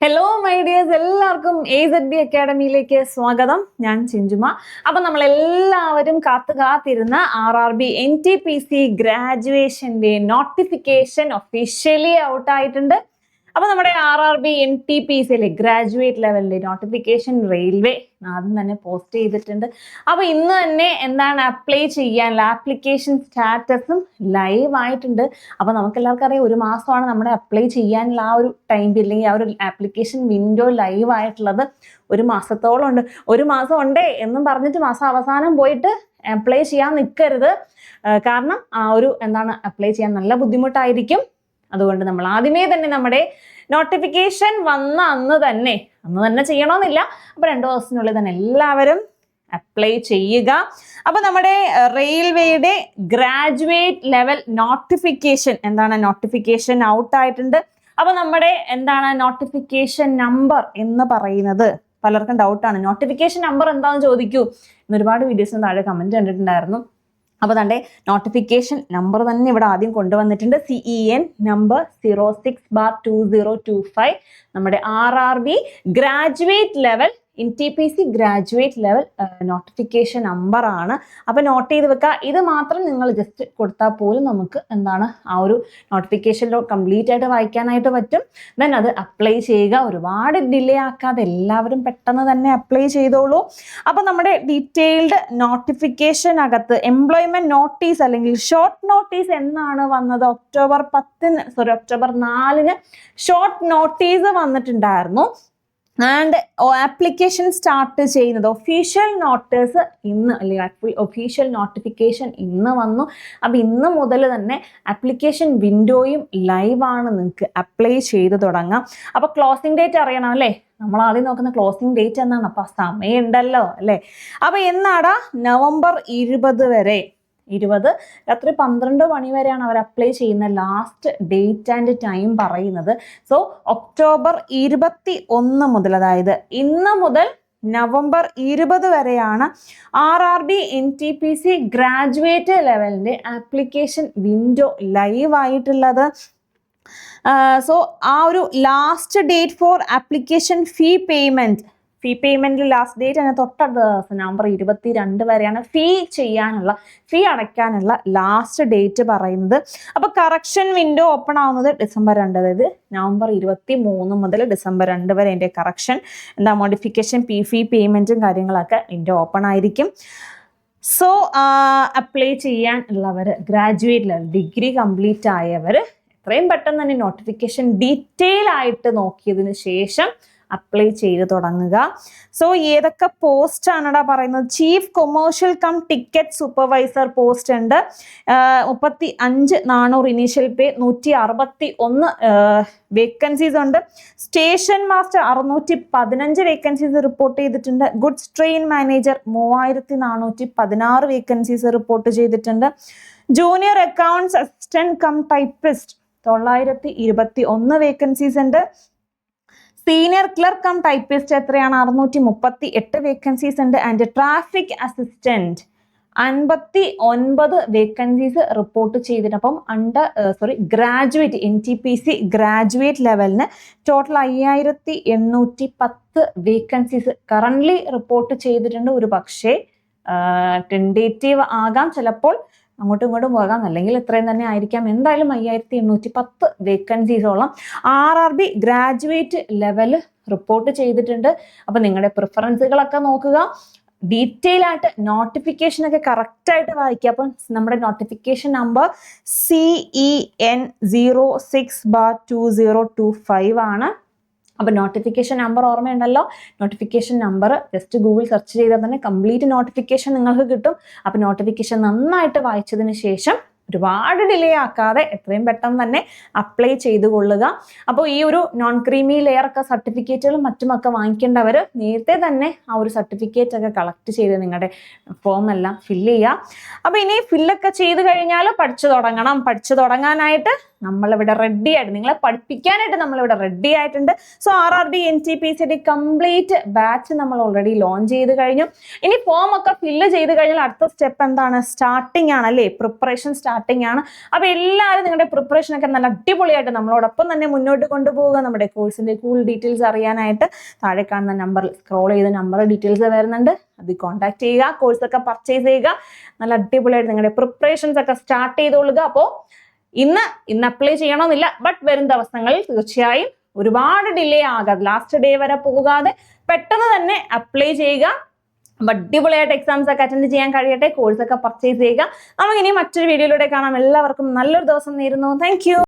Hello my dears എല്ലാവർക്കും A Z B അക്കാഡമിയിലേക്ക് സ്വാഗതം. ഞാൻ ചിഞ്ചുമ. അപ്പൊ നമ്മൾ എല്ലാവരും കാത്തു കാത്തിരുന്ന R R B N T P C ഗ്രാജുവേഷന്റെ notification officially out ആയിട്ടുണ്ട് അപ്പൊ നമ്മുടെ R R B N T P സിയിലെ ഗ്രാജുവേറ്റ് ലെവലിലെ നോട്ടിഫിക്കേഷൻ റെയിൽവേ ആദ്യം തന്നെ പോസ്റ്റ് ചെയ്തിട്ടുണ്ട്. അപ്പൊ ഇന്ന് തന്നെ എന്താണ് അപ്ലൈ ചെയ്യാനുള്ള ആപ്ലിക്കേഷൻ സ്റ്റാറ്റസും ലൈവ് ആയിട്ടുണ്ട്. അപ്പൊ നമുക്ക് എല്ലാവർക്കും അറിയാം ഒരു മാസമാണ് നമ്മുടെ അപ്ലൈ ചെയ്യാനുള്ള ആ ഒരു ടൈം അല്ലെങ്കിൽ ആ ഒരു ആപ്ലിക്കേഷൻ വിൻഡോ ലൈവ് ആയിട്ടുള്ളത്. ഒരു മാസത്തോളം ഉണ്ട്. ഒരു മാസം ഉണ്ടേ എന്നും പറഞ്ഞിട്ട് മാസം അവസാനം പോയിട്ട് അപ്ലൈ ചെയ്യാൻ നിൽക്കരുത് കാരണം ആ ഒരു എന്താണ് അപ്ലൈ ചെയ്യാൻ നല്ല ബുദ്ധിമുട്ടായിരിക്കും. അതുകൊണ്ട് നമ്മൾ ആദ്യമേ തന്നെ നമ്മുടെ നോട്ടിഫിക്കേഷൻ വന്ന അന്ന് തന്നെ അന്ന് തന്നെ ചെയ്യണമെന്നില്ല അപ്പൊ രണ്ടു ദിവസത്തിനുള്ളിൽ തന്നെ എല്ലാവരും അപ്ലൈ ചെയ്യുക. അപ്പൊ നമ്മുടെ റെയിൽവേയുടെ ഗ്രാജുവേറ്റ് ലെവൽ നോട്ടിഫിക്കേഷൻ എന്താണ് നോട്ടിഫിക്കേഷൻ ഔട്ട് ആയിട്ടുണ്ട്. അപ്പൊ നമ്മുടെ എന്താണ് നോട്ടിഫിക്കേഷൻ നമ്പർ എന്ന് പറയുന്നത്? പലർക്കും ഡൗട്ടാണ് നോട്ടിഫിക്കേഷൻ നമ്പർ എന്താണെന്ന് ചോദിക്കൂ. ഇന്ന് ഒരുപാട് വീഡിയോസിന് താഴെ കമന്റ് കണ്ടിട്ടുണ്ടായിരുന്നു. അപ്പോൾ തന്റെ നോട്ടിഫിക്കേഷൻ നമ്പർ തന്നെ ഇവിടെ ആദ്യം കൊണ്ടുവന്നിട്ടുണ്ട്. C E N number zero six bar two zero two five നമ്മുടെ R R B graduate level N T P C graduate level notification number ആണ്. അപ്പോൾ നോട്ട് ചെയ്ത് വെക്കുക ഇത് മാത്രം നിങ്ങൾ ജസ്റ്റ് കൊടുത്താൽ പോലും നമുക്ക് എന്താണ് ആ ഒരു നോട്ടിഫിക്കേഷൻ കംപ്ലീറ്റ് ആയിട്ട് വായിക്കാനായിട്ട് പറ്റും. ദെൻ അത് അപ്ലൈ ചെയ്യുക. ഒരുപാട് ഡിലേ ആക്കാതെ എല്ലാവരും പെട്ടെന്ന് തന്നെ അപ്ലൈ ചെയ്തോളൂ. അപ്പോൾ നമ്മുടെ ഡീറ്റെയിൽഡ് നോട്ടിഫിക്കേഷൻ അകത്ത് എംപ്ലോയ്മെന്റ് നോട്ടീസ് അല്ലെങ്കിൽ ഷോർട്ട് നോട്ടീസ് എന്നാണ് വന്നത്. ഒക്ടോബർ പത്തിന് സോറി ഒക്ടോബർ നാലിന് ഷോർട്ട് നോട്ടീസ് വന്നിട്ടുണ്ടായിരുന്നു. ആൻഡ് ആപ്ലിക്കേഷൻ സ്റ്റാർട്ട് ചെയ്യുന്നത് ഒഫീഷ്യൽ നോട്ടീസ് ഇന്ന് അല്ലെങ്കിൽ ഒഫീഷ്യൽ നോട്ടിഫിക്കേഷൻ ഇന്ന് വന്നു. അപ്പം ഇന്ന് മുതൽ തന്നെ ആപ്ലിക്കേഷൻ വിൻഡോയും ലൈവാണ് നിങ്ങൾക്ക് അപ്ലൈ ചെയ്ത് തുടങ്ങാം. അപ്പോൾ ക്ലോസിംഗ് ഡേറ്റ് അറിയണം അല്ലേ? നമ്മൾ ആദ്യം നോക്കുന്ന ക്ലോസിംഗ് ഡേറ്റ് എന്നാണ്. അപ്പോൾ സമയമുണ്ടല്ലോ അല്ലേ? അപ്പോൾ എന്നാടാ? നവംബർ ഇരുപത് വരെ ഇരുപത്. രാത്രി പന്ത്രണ്ട് മണി വരെയാണ് അവർ അപ്ലൈ ചെയ്യുന്ന ലാസ്റ്റ് ഡേറ്റ് ആൻഡ് ടൈം പറയുന്നത്. സോ ഒക്ടോബർ ഇരുപത്തി ഒന്ന് മുതൽ അതായത് ഇന്ന് മുതൽ നവംബർ ഇരുപത് വരെയാണ് R R B N T P C graduate ലെവലിന്റെ application window live ആയിട്ടുള്ളത്. സോ ആ ഒരു last date for application fee payment fee payment last date അതിന് തൊട്ടടുത്ത ദിവസം നവംബർ ഇരുപത്തി രണ്ട് വരെയാണ് ഫീ ചെയ്യാനുള്ള ഫീ അടയ്ക്കാനുള്ള ലാസ്റ്റ് ഡേറ്റ് പറയുന്നത്. അപ്പോൾ കറക്ഷൻ വിൻഡോ ഓപ്പൺ ആവുന്നത് ഡിസംബർ രണ്ട് അതായത് നവംബർ ഇരുപത്തി മൂന്ന് മുതൽ ഡിസംബർ രണ്ട് വരെ എന്റെ കറക്ഷൻ എന്താ മോഡിഫിക്കേഷൻ പി ഫീ പേയ്മെന്റും കാര്യങ്ങളൊക്കെ വിൻഡോ ഓപ്പൺ ആയിരിക്കും. സോ അപ്ലൈ ചെയ്യാൻ ഉള്ളവർ ഗ്രാജുവേറ്റ് ലെവൽ ഡിഗ്രി കംപ്ലീറ്റ് ആയവർ എത്രയും പെട്ടെന്ന് തന്നെ നോട്ടിഫിക്കേഷൻ ഡീറ്റെയിൽ ആയിട്ട് നോക്കിയതിന് ശേഷം അപ്ലൈ ചെയ്ത് തുടങ്ങുക. സോ ഏതൊക്കെ പോസ്റ്റ് ആണടാ പറയുന്നത്? Chief commercial cum ticket supervisor post ഉണ്ട്. മുപ്പത്തി അഞ്ച് നാനൂറ് ഇനീഷ്യൽ പേ നൂറ്റി അറുപത്തി ഒന്ന് വേക്കൻസീസ് ഉണ്ട്. സ്റ്റേഷൻ മാസ്റ്റർ അറുന്നൂറ്റി പതിനഞ്ച് വേക്കൻസീസ് റിപ്പോർട്ട് ചെയ്തിട്ടുണ്ട്. ഗുഡ്സ് ട്രെയിൻ മാനേജർ മൂവായിരത്തി നാനൂറ്റി പതിനാറ് വേക്കൻസീസ് റിപ്പോർട്ട് ചെയ്തിട്ടുണ്ട്. Junior accounts assistant cum typist തൊള്ളായിരത്തി ഇരുപത്തി ഒന്ന് വേക്കൻസീസ് ഉണ്ട്. സീനിയർ ക്ലർക്ക് കം ടൈപ്പിസ്റ്റ് എത്രയാണ്? അറുന്നൂറ്റി മുപ്പത്തി എട്ട് വേക്കൻസീസ് ഉണ്ട്. ആൻഡ് ട്രാഫിക് അസിസ്റ്റന്റ് അൻപത്തി ഒൻപത് വേക്കൻസീസ് റിപ്പോർട്ട് ചെയ്തിട്ട് അപ്പം under sorry graduate N T P C graduate ലെവലിന് total അയ്യായിരത്തി എണ്ണൂറ്റി പത്ത് വേക്കൻസീസ് കറന്റ്ലി റിപ്പോർട്ട് ചെയ്തിട്ടുണ്ട്. ഒരു പക്ഷേ ടെൻഡേറ്റീവ് ആകാം. ചിലപ്പോൾ അങ്ങോട്ടും ഇങ്ങോട്ടും പോകാം. അല്ലെങ്കിൽ ഇത്രയും തന്നെ ആയിരിക്കാം. എന്തായാലും അയ്യായിരത്തി എണ്ണൂറ്റി പത്ത് വേക്കൻസീസോളം R R B graduate level report ചെയ്തിട്ടുണ്ട്. അപ്പം നിങ്ങളുടെ പ്രിഫറൻസുകളൊക്കെ നോക്കുക. ഡീറ്റെയിൽ ആയിട്ട് നോട്ടിഫിക്കേഷൻ ഒക്കെ കറക്റ്റ് ആയിട്ട് വായിക്കുക. അപ്പം നമ്മുടെ notification number C E N zero six bar two zero two five ആണ്. അപ്പോൾ നോട്ടിഫിക്കേഷൻ നമ്പർ ഓർമ്മയുണ്ടല്ലോ? Notification number just Google search ചെയ്താൽ തന്നെ കംപ്ലീറ്റ് നോട്ടിഫിക്കേഷൻ നിങ്ങൾക്ക് കിട്ടും. അപ്പോൾ നോട്ടിഫിക്കേഷൻ നന്നായിട്ട് വായിച്ചതിന് ശേഷം ഒരുപാട് ഡിലേ ആക്കാതെ എത്രയും പെട്ടെന്ന് തന്നെ അപ്ലൈ ചെയ്ത് കൊള്ളുക. അപ്പോൾ ഈ ഒരു നോൺ ക്രീമി ലെയർ ഒക്കെ സർട്ടിഫിക്കറ്റുകളും മറ്റുമൊക്കെ വാങ്ങിക്കേണ്ടവർ നേരത്തെ തന്നെ ആ ഒരു സർട്ടിഫിക്കറ്റ് ഒക്കെ കളക്ട് ചെയ്ത് നിങ്ങളുടെ ഫോം എല്ലാം ഫില്ല് ചെയ്യുക. അപ്പോൾ ഇനി ഫില്ലൊക്കെ ചെയ്ത് കഴിഞ്ഞാൽ പഠിച്ചു തുടങ്ങണം. പഠിച്ചു തുടങ്ങാനായിട്ട് നമ്മളിവിടെ റെഡി ആയിട്ട് നിങ്ങളെ പഠിപ്പിക്കാനായിട്ട് നമ്മളിവിടെ റെഡി ആയിട്ടുണ്ട്. So R R B N T P C D complete batch നമ്മൾ ഓൾറെഡി ലോഞ്ച് ചെയ്ത് കഴിഞ്ഞു. ഇനി ഫോം ഒക്കെ ഫില്ല് ചെയ്ത് കഴിഞ്ഞാൽ അടുത്ത സ്റ്റെപ്പ് എന്താണ്? സ്റ്റാർട്ടിംഗ് ആണല്ലേ പ്രിപ്പറേഷൻ സ്റ്റാർട്ട് സ്റ്റാർട്ടിംഗ് ആണ്. അപ്പോൾ എല്ലാവരും നിങ്ങളുടെ പ്രിപ്പറേഷൻ ഒക്കെ നല്ല അടിപൊളിയായിട്ട് നമ്മളോടൊപ്പം തന്നെ മുന്നോട്ട് കൊണ്ടുപോവുക. നമ്മുടെ കോഴ്സിന്റെ കൂൾ ഡീറ്റെയിൽസ് അറിയാനായിട്ട് താഴെ കാണുന്ന നമ്പറിൽ സ്ക്രോൾ ചെയ്ത നമ്പർ ഡീറ്റെയിൽസ് വരുന്നുണ്ട്. അത് കോൺടാക്ട് ചെയ്യുക കോഴ്സ് ഒക്കെ പർച്ചേസ് ചെയ്യുക. നല്ല അടിപൊളിയായിട്ട് നിങ്ങളുടെ പ്രിപ്പറേഷൻസ് ഒക്കെ സ്റ്റാർട്ട് ചെയ്തോളുക. അപ്പോൾ ഇന്ന് ഇന്ന് അപ്ലൈ ചെയ്യണമെന്നില്ല. ബട്ട് വരും ദിവസങ്ങളിൽ തീർച്ചയായും ഒരുപാട് ഡിലേ ആകാതെ ലാസ്റ്റ് ഡേ വരെ പോകാതെ പെട്ടെന്ന് തന്നെ അപ്ലൈ ചെയ്യുക. അടിപൊളിയായിട്ട് എക്സാംസ് ഒക്കെ അറ്റൻഡ് ചെയ്യാൻ കഴിയട്ടെ കോഴ്സൊക്കെ പർച്ചേസ് ചെയ്യുക. നമുക്ക് ഇനി മറ്റൊരു വീഡിയോയിലൂടെ കാണാം. എല്ലാവർക്കും നല്ലൊരു ദിവസം നേരുന്നു. താങ്ക്